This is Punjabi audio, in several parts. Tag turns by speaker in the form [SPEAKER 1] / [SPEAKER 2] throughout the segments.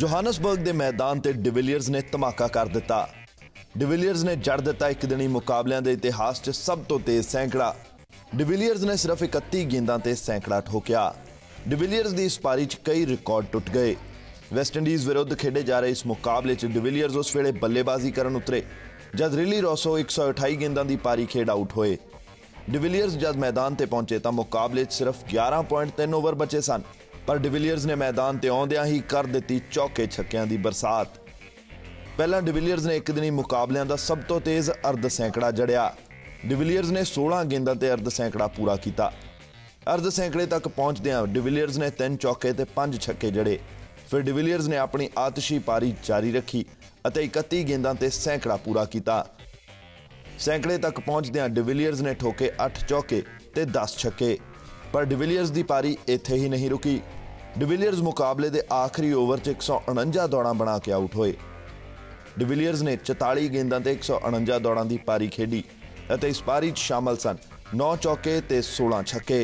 [SPEAKER 1] ਜੋਹਾਨਸਬਰਗ ਦੇ ਮੈਦਾਨ ਤੇ ਡਿਵੀਲੀਅਰਸ ਨੇ ਧਮਾਕਾ ਕਰ ਦਿੱਤਾ। ਡਿਵੀਲੀਅਰਸ ਨੇ ਜੜ ਦਿੱਤਾ ਇੱਕ ਦਿਨੀ ਮੁਕਾਬਲਿਆਂ ਦੇ ਇਤਿਹਾਸ 'ਚ ਸਭ ਤੋਂ ਤੇਜ਼ ਸੈਂਕੜਾ। ਡਿਵੀਲੀਅਰਸ ਨੇ ਸਿਰਫ 31 ਗੇਂਦਾਂ ਤੇ ਸੈਂਕੜਾ ਠੋਕਿਆ। ਡਿਵੀਲੀਅਰਸ ਦੀ ਇਸ ਪਾਰੀ 'ਚ ਕਈ ਰਿਕਾਰਡ ਟੁੱਟ ਗਏ। ਵੈਸਟ ਇੰਡੀਜ਼ ਵਿਰੁੱਧ ਖੇਡੇ ਜਾ ਰਹੇ ਇਸ ਮੁਕਾਬਲੇ 'ਚ ਡਿਵੀਲੀਅਰਸ ਉਸ ਵੇਲੇ ਬੱਲੇਬਾਜ਼ੀ ਕਰਨ ਉਤਰੇ, ਜਦ ਰਿਲੀ ਰੋਸੋ 128 ਗੇਂਦਾਂ ਦੀ ਪਾਰੀ ਖੇਡ ਆਊਟ ਹੋਏ। ਡਿਵੀਲੀਅਰਸ ਜਦ ਮੈਦਾਨ ਤੇ ਪਹੁੰਚੇ ਤਾਂ ਮੁਕਾਬਲੇ 'ਚ ਸਿਰਫ 11.3 ਓਵਰ ਬਚੇ ਸਨ। ਪਰ ਡਿਵੀਲੀਅਰਸ ਨੇ ਮੈਦਾਨ ਤੇ ਆਉਂਦਿਆਂ ਹੀ ਕਰ ਦਿੱਤੀ ਚੌਕੇ ਛੱਕਿਆਂ ਦੀ ਬਰਸਾਤ। ਪਹਿਲਾਂ ਡਿਵੀਲੀਅਰਸ ਨੇ ਇੱਕ ਦਿਨੀ ਮੁਕਾਬਲਿਆਂ ਦਾ ਸਭ ਤੋਂ ਤੇਜ਼ ਅਰਧ ਸੈਂਕੜਾ ਜੜਿਆ। ਡਿਵੀਲੀਅਰਸ ਨੇ 16 ਗੇਂਦਾਂ ਤੇ ਅਰਧ ਸੈਂਕੜਾ ਪੂਰਾ ਕੀਤਾ। ਅਰਧ ਸੈਂਕੜੇ ਤੱਕ ਪਹੁੰਚਦਿਆਂ ਡਿਵੀਲੀਅਰਸ ਨੇ ਤਿੰਨ ਚੌਕੇ ਤੇ ਪੰਜ ਛੱਕੇ ਜੜੇ। ਫਿਰ ਡਿਵੀਲੀਅਰਸ ਨੇ ਆਪਣੀ ਆਤਸ਼ੀ ਪਾਰੀ ਜਾਰੀ ਰੱਖੀ ਅਤੇ 31 ਗੇਂਦਾਂ ਤੇ ਸੈਂਕੜਾ ਪੂਰਾ ਕੀਤਾ। ਸੈਂਕੜੇ ਤੱਕ ਪਹੁੰਚਦਿਆਂ ਡਿਵੀਲੀਅਰਸ ਨੇ ਠੋਕੇ 8 ਚੌਕੇ ਤੇ 10 ਛੱਕੇ। ਪਰ ਡਿਵੀਲੀਅਰਸ ਦੀ ਪਾਰੀ ਇੱਥੇ ਹੀ ਨਹੀਂ ਰੁਕੀ। ਡਿਵੀਲੀਅਰਸ ਮੁਕਾਬਲੇ ਦੇ ਆਖਰੀ ਓਵਰ 'ਚ 149 ਦੌੜਾਂ ਬਣਾ ਕੇ ਆਊਟ ਹੋਏ। ਡਿਵੀਲੀਅਰਸ ਨੇ 44 ਗੇਂਦਾਂ ਤੇ 149 ਦੌੜਾਂ ਦੀ ਪਾਰੀ ਖੇਡੀ ਅਤੇ ਇਸ ਪਾਰੀ 'ਚ ਸ਼ਾਮਲ ਸਨ। 9 ਚੌਕੇ ਤੇ 16 ਛੱਕੇ।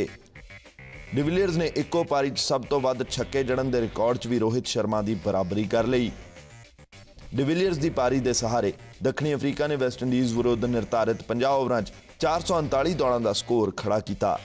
[SPEAKER 1] ਡਿਵੀਲੀਅਰਸ ਨੇ ਇੱਕੋ ਪਾਰੀ 'ਚ ਸਭ ਤੋਂ ਵੱਧ ਛੱਕੇ ਜੜਨ ਦੇ ਰਿਕਾਰਡ 'ਚ ਵੀ ਰੋਹਿਤ ਸ਼ਰਮਾ ਦੀ ਬਰਾਬਰੀ ਕਰ ਲਈ। ਡਿਵੀਲੀਅਰਸ ਦੀ ਪਾਰੀ ਦੇ ਸਹਾਰੇ ਦੱਖਣੀ ਅਫਰੀਕਾ ਨੇ ਵੈਸਟ ਇੰਡੀਜ਼ ਵਿਰੁੱਧ ਨਿਰਧਾਰਿਤ 50 ਓਵਰਾਂ 'ਚ 439 ਦੌੜਾਂ ਦਾ ਸਕੋਰ ਖੜਾ ਕੀਤਾ।